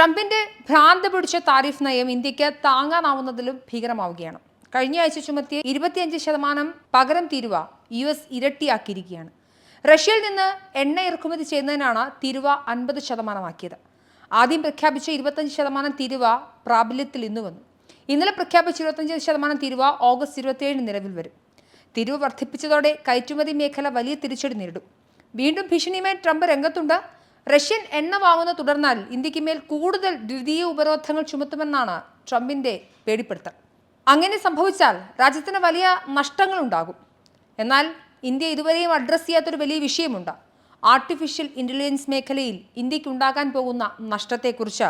ട്രംപിന്റെ ഭ്രാന്ത് പിടിച്ച താരിഫ് നയം ഇന്ത്യയ്ക്ക് താങ്ങാനാവുന്നതിലും ഭീകരമാവുകയാണ്. കഴിഞ്ഞ ആഴ്ച ചുമത്തിയ ഇരുപത്തിയഞ്ച് ശതമാനം പകരം തീരുവ യു എസ് ഇരട്ടിയാക്കിയിരിക്കുകയാണ്. റഷ്യയിൽ നിന്ന് എണ്ണ ഇറക്കുമതി ചെയ്യുന്നതിനാണ് തീരുവ അൻപത് ശതമാനമാക്കിയത്. ആദ്യം പ്രഖ്യാപിച്ച ഇരുപത്തഞ്ച് ശതമാനം തിരുവ പ്രാബല്യത്തിൽ ഇന്ന് വന്നു. ഇന്നലെ പ്രഖ്യാപിച്ച ഇരുപത്തഞ്ച് ശതമാനം തിരുവ ഓഗസ്റ്റ് ഇരുപത്തിയേഴിന് നിലവിൽ വരും. തീരുവ വർദ്ധിപ്പിച്ചതോടെ കയറ്റുമതി മേഖല വലിയ തിരിച്ചടി നേരിടും. വീണ്ടും ഭീഷണിയുമായി ട്രംപ് രംഗത്തുണ്ട്. റഷ്യൻ എണ്ണ വാങ്ങുന്ന തുടർന്നാൽ ഇന്ത്യയ്ക്ക് മേൽ കൂടുതൽ ദ്വിതീയ ഉപരോധങ്ങൾ ചുമത്തുമെന്നാണ് ട്രംപിന്റെ പേടിപ്പെടുത്തൽ. അങ്ങനെ സംഭവിച്ചാൽ രാജ്യത്തിന് വലിയ നഷ്ടങ്ങൾ ഉണ്ടാകും എന്നാൽ ഇന്ത്യ ഇതുവരെയും അഡ്രസ്സ് ചെയ്യാത്തൊരു വലിയ വിഷയമുണ്ട്. ആർട്ടിഫിഷ്യൽ ഇന്റലിജൻസ് മേഖലയിൽ ഇന്ത്യയ്ക്ക് ഉണ്ടാകാൻ പോകുന്ന നഷ്ടത്തെക്കുറിച്ച്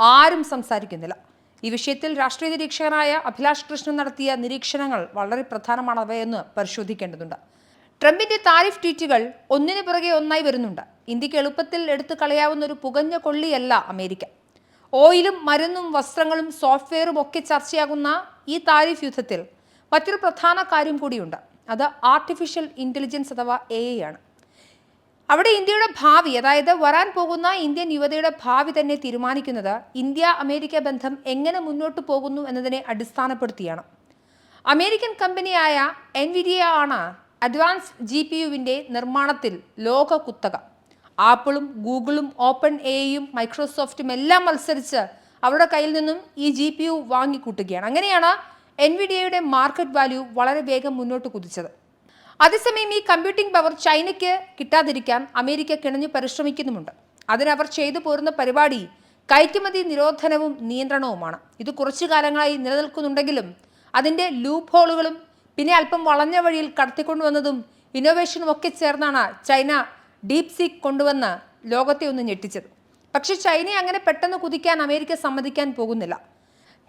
ആരും സംസാരിക്കുന്നില്ല. ഈ വിഷയത്തിൽ രാഷ്ട്രീയ നിരീക്ഷകനായ അഭിലാഷ് കൃഷ്ണൻ നടത്തിയ നിരീക്ഷണങ്ങൾ വളരെ പ്രധാനമാണവയെന്ന് പരിശോധിക്കേണ്ടതുണ്ട്. ട്രംപിന്റെ താരിഫ് ട്വീറ്റുകൾ ഒന്നിനു പിറകെ ഒന്നായി വരുന്നുണ്ട്. ഇന്ത്യയ്ക്ക് എളുപ്പത്തിൽ എടുത്തു കളയാവുന്ന ഒരു പുകഞ്ഞ കൊള്ളിയല്ല അമേരിക്ക. ഓയിലും മരുന്നും വസ്ത്രങ്ങളും സോഫ്റ്റ്വെയറും ഒക്കെ ചർച്ചയാകുന്ന ഈ താരിഫ് യുദ്ധത്തിൽ മറ്റൊരു പ്രധാന കാര്യം കൂടിയുണ്ട്. അത് ആർട്ടിഫിഷ്യൽ ഇന്റലിജൻസ് അഥവാ എ ആണ്. അവിടെ ഇന്ത്യയുടെ ഭാവി അതായത് വരാൻ പോകുന്ന ഇന്ത്യൻ യുവതയുടെ ഭാവി തന്നെ തീരുമാനിക്കുന്നത് ഇന്ത്യ അമേരിക്ക ബന്ധം എങ്ങനെ മുന്നോട്ട് പോകുന്നു എന്നതിനെ അടിസ്ഥാനപ്പെടുത്തിയാണ്. അമേരിക്കൻ കമ്പനിയായ എൻവിഡിയ ആണ് അഡ്വാൻസ് ജി പി യുവിന്റെ നിർമ്മാണത്തിൽ ലോക കുത്തക. ആപ്പിളും ഗൂഗിളും ഓപ്പൺ എയും മൈക്രോസോഫ്റ്റും എല്ലാം മത്സരിച്ച് അവരുടെ കയ്യിൽ നിന്നും ഈ ജി പി യു വാങ്ങിക്കൂട്ടുകയാണ്. അങ്ങനെയാണ് എൻവിഡിയയുടെ മാർക്കറ്റ് വാല്യൂ വളരെ വേഗം മുന്നോട്ട് കുതിച്ചത്. അതേസമയം ഈ കമ്പ്യൂട്ടിംഗ് പവർ ചൈനയ്ക്ക് കിട്ടാതിരിക്കാൻ അമേരിക്ക കിണഞ്ഞു പരിശ്രമിക്കുന്നുമുണ്ട്. അതിനവർ ചെയ്തു പോരുന്ന പരിപാടി കയറ്റുമതി നിരോധനവും നിയന്ത്രണവുമാണ്. ഇത് കുറച്ചു കാലങ്ങളായി നിലനിൽക്കുന്നുണ്ടെങ്കിലും അതിന്റെ ലൂപ്പ് ഹോളുകളും പിന്നെ അല്പം വളഞ്ഞ വഴിയിൽ കടത്തിക്കൊണ്ടുവന്നതും ഇന്നോവേഷനും ഒക്കെ ചേർന്നാണ് ചൈന ഡീപ് സീക്ക് കൊണ്ടുവന്ന് ലോകത്തെ ഒന്ന് ഞെട്ടിച്ചത്. പക്ഷെ ചൈനയെ അങ്ങനെ പെട്ടെന്ന് കുതിക്കാൻ അമേരിക്ക സമ്മതിക്കാൻ പോകുന്നില്ല.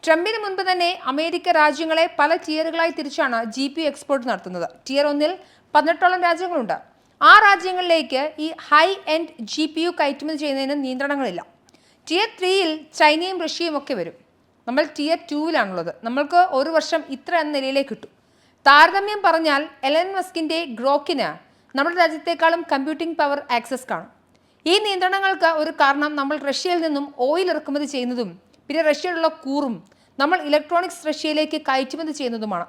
ട്രംപിന് മുൻപ് തന്നെ അമേരിക്ക രാജ്യങ്ങളെ പല ടിയറുകളായി തിരിച്ചാണ് ജി പി എക്സ്പോർട്ട് നടത്തുന്നത്. ടിയർ ഒന്നിൽ പതിനെട്ടോളം രാജ്യങ്ങളുണ്ട്. ആ രാജ്യങ്ങളിലേക്ക് ഈ high end G P U കയറ്റുമതി ചെയ്യുന്നതിന് നിയന്ത്രണങ്ങളില്ല. ടിയർ ത്രീയിൽ ചൈനയും റഷ്യയും ഒക്കെ വരും. നമ്മൾ ടിയർ ടൂവിലാണുള്ളത്. നമ്മൾക്ക് ഒരു വർഷം ഇത്ര എന്ന നിലയിലേക്ക് കിട്ടും. താരതമ്യം പറഞ്ഞാൽ എലൻ മസ്കിന്റെ ഗ്രോക്കിന് നമ്മുടെ രാജ്യത്തെക്കാളും കമ്പ്യൂട്ടിംഗ് പവർ ആക്സസ് കാണും. ഈ നിയന്ത്രണങ്ങൾക്ക് ഒരു കാരണം നമ്മൾ റഷ്യയിൽ നിന്നും ഓയിൽ ഇറക്കുമതി ചെയ്യുന്നതും പിന്നെ റഷ്യയിലുള്ള കൂറും നമ്മൾ ഇലക്ട്രോണിക്സ് റഷ്യയിലേക്ക് കയറ്റുമതി ചെയ്യുന്നതുമാണ്.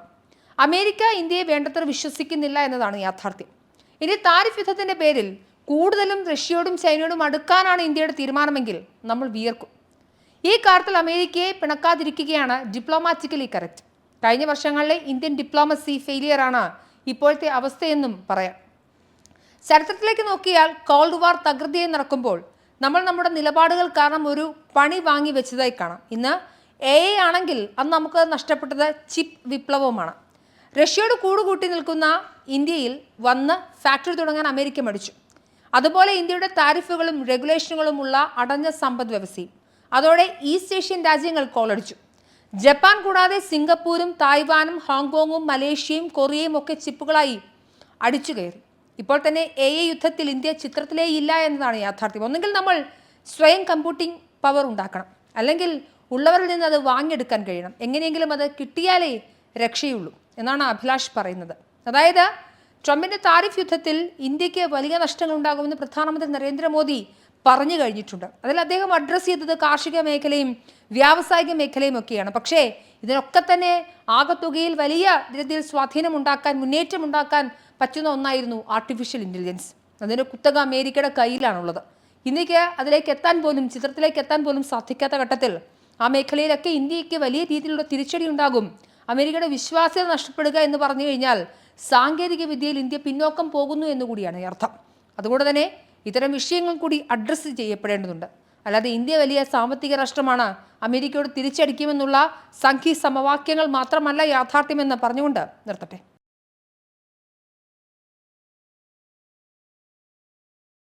അമേരിക്ക ഇന്ത്യയെ വേണ്ടത്ര വിശ്വസിക്കുന്നില്ല എന്നതാണ് യാഥാർത്ഥ്യം. ഇനി താരിഫ് യുദ്ധത്തിന്റെ പേരിൽ കൂടുതലും റഷ്യയോടും ചൈനയോടും അടുക്കാനാണ് ഇന്ത്യയുടെ തീരുമാനമെങ്കിൽ നമ്മൾ വിയർക്കും. ഈ കാര്യത്തിൽ അമേരിക്കയെ പിണക്കാതിരിക്കുകയാണ് ഡിപ്ലോമാറ്റിക്കലി കറക്റ്റ് കഴിഞ്ഞ വർഷങ്ങളിലെ ഇന്ത്യൻ ഡിപ്ലോമസി ഫെയിലിയറാണ് ഇപ്പോഴത്തെ അവസ്ഥയെന്നും പറയാം. ചരിത്രത്തിലേക്ക് നോക്കിയാൽ കോൾഡ് വാർ തകൃതിയെ നടക്കുമ്പോൾ നമ്മൾ നമ്മുടെ നിലപാടുകൾ കാരണം ഒരു പണി വാങ്ങി വെച്ചതായി കാണാം. ഇന്ന് എ ആണെങ്കിൽ അന്ന് നമുക്ക് നഷ്ടപ്പെട്ടത് ചിപ്പ് വിപ്ലവവുമാണ്. റഷ്യയോട് കൂടുകൂട്ടി നിൽക്കുന്ന ഇന്ത്യയിൽ വന്ന് ഫാക്ടറി തുടങ്ങാൻ അമേരിക്ക മടിച്ചു. അതുപോലെ ഇന്ത്യയുടെ താരിഫുകളും റെഗുലേഷനുകളും ഉള്ള അടഞ്ഞ സമ്പദ് വ്യവസ്ഥയും. അതോടെ ഈസ്റ്റ് ഏഷ്യൻ രാജ്യങ്ങൾ കോളടിച്ചു ജപ്പാൻ കൂടാതെ സിംഗപ്പൂരും തായ്വാനും ഹോങ്കോങ്ങും മലേഷ്യയും കൊറിയയും ഒക്കെ ചിപ്പുകളായി അടിച്ചു കയറി. ഇപ്പോൾ തന്നെ എ എ യുദ്ധത്തിൽ ഇന്ത്യ ചിത്രത്തിലേ ഇല്ല എന്നതാണ് യാഥാർത്ഥ്യം. ഒന്നുകിൽ നമ്മൾ സ്വയം കമ്പ്യൂട്ടിംഗ് പവർ ഉണ്ടാക്കണം. അല്ലെങ്കിൽ ഉള്ളവരിൽ നിന്ന് അത് വാങ്ങിയെടുക്കാൻ കഴിയണം. എങ്ങനെയെങ്കിലും അത് കിട്ടിയാലേ രക്ഷയുള്ളൂ എന്നാണ് അഭിലാഷ് പറയുന്നത്. അതായത് ട്രംപിന്റെ താരിഫ് യുദ്ധത്തിൽ ഇന്ത്യയ്ക്ക് വലിയ നഷ്ടങ്ങൾ ഉണ്ടാകുമെന്ന് പ്രധാനമന്ത്രി നരേന്ദ്രമോദി പറഞ്ഞു കഴിഞ്ഞിട്ടുണ്ട്. അതിൽ അദ്ദേഹം അഡ്രസ്സ് ചെയ്തത് കാർഷിക മേഖലയും വ്യാവസായിക മേഖലയും ഒക്കെയാണ്. പക്ഷേ ഇതിനൊക്കെ തന്നെ ആകത്തുകയിൽ വലിയ രീതിയിൽ മുന്നേറ്റം ഉണ്ടാക്കാൻ പറ്റുന്ന ഒന്നായിരുന്നു ആർട്ടിഫിഷ്യൽ ഇന്റലിജൻസ് അതിന്റെ കുത്തക അമേരിക്കയുടെ കയ്യിലാണുള്ളത്. ഇന്ത്യയ്ക്ക് അതിലേക്ക് എത്താൻ പോലും ചിത്രത്തിലേക്ക് എത്താൻ പോലും സാധിക്കാത്ത ഘട്ടത്തിൽ ആ മേഖലയിലൊക്കെ ഇന്ത്യയ്ക്ക് വലിയ രീതിയിലുള്ള തിരിച്ചടി ഉണ്ടാകും. അമേരിക്കയുടെ വിശ്വാസ്യത നഷ്ടപ്പെടുക എന്ന് പറഞ്ഞു കഴിഞ്ഞാൽ സാങ്കേതിക വിദ്യയിൽ ഇന്ത്യ പിന്നോക്കം പോകുന്നു എന്നുകൂടിയാണ് അർത്ഥം. അതുകൊണ്ട് തന്നെ ഇത്തരം വിഷയങ്ങൾ കൂടി അഡ്രസ്സ് ചെയ്യപ്പെടേണ്ടതുണ്ട്. അല്ലാതെ ഇന്ത്യ വലിയ സാമ്പത്തിക രാഷ്ട്രമാണ് അമേരിക്കയോട് തിരിച്ചടിക്കുമെന്നുള്ള സംഘി സമവാക്യങ്ങൾ മാത്രമല്ല യാഥാർത്ഥ്യമെന്ന് പറഞ്ഞുകൊണ്ട് നിർത്തട്ടെ.